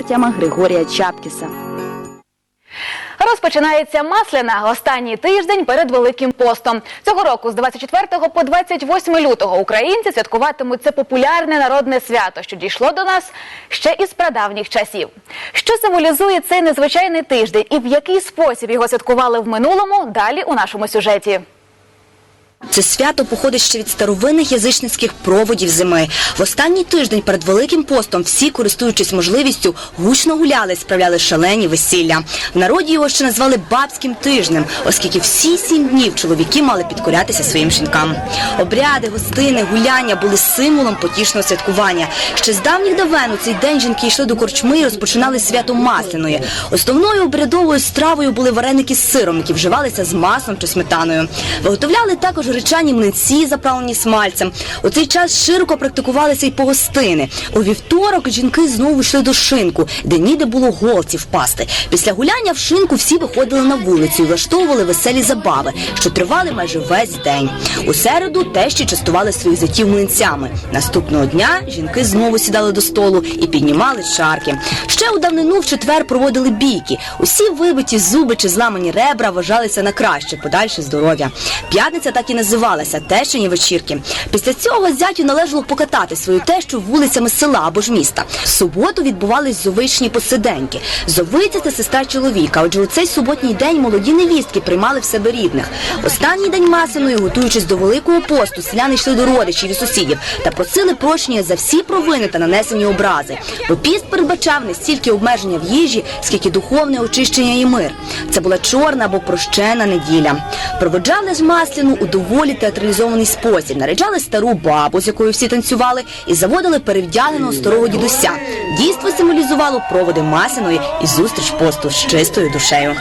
партіями Григорія Чапкіса. Розпочинається масляна останній тиждень перед Великим постом. Цього року з 24 по 28 лютого українці святкуватимуть це популярне народне свято, що дійшло до нас ще із прадавніх часів. Що символізує цей незвичайний тиждень і в який спосіб його святкували в минулому? Далі у нашому сюжеті. Це свято походить ще від старовинних язичницьких проводів зими. В останній тиждень перед Великим постом всі, користуючись можливістю, гучно гуляли, справляли шалені весілля. В народі його ще назвали бабським тижнем, оскільки всі сім днів чоловіки мали підкорятися своїм жінкам. Обряди, гостини, гуляння були символом потішного святкування. Ще з давніх давен у цей день жінки йшли до корчми і розпочинали свято масляної. Основною обрядовою стравою були вареники з сиром, які вживалися з маслом чи сметаною. Виготовляли також гречані млинці, заправлені смальцем. У цей час широко практикувалися й погостини. У вівторок жінки знову йшли до шинку, де ніде було голці впасти. Після гуляння в шинку всі виходили на вулицю і влаштовували веселі забави, що тривали майже весь день. У середу тещі частували своїх зятів млинцями. Наступного дня жінки знову сідали до столу і піднімали чарки. Ще у давнину в четвер проводили бійки. Усі вибиті зуби чи зламані ребра вважалися на краще, подальше здоров'я. П'ятниця так і називалася тещині вечірки. Після цього зятю належало покатати свою тещу вулицями села або ж міста. В суботу відбувались зовичні посиденьки. Зовиця це сестра чоловіка. Отже, у цей суботній день молоді невістки приймали в себе рідних. Останній день масляної, готуючись до великого посту, селяни йшли до родичів і сусідів та просили прощення за всі провини та нанесені образи. Бо піст передбачав не стільки обмеження в їжі, скільки духовне очищення і мир. Це була чорна або прощена неділя. Проводжали ж масляну у доволі театралізований спосіб. Наряджали стару бабу, з якою всі танцювали, і заводили перевдягненого старого дідуся. Дійство символізувало проводи масиної і зустріч посту з чистою душею.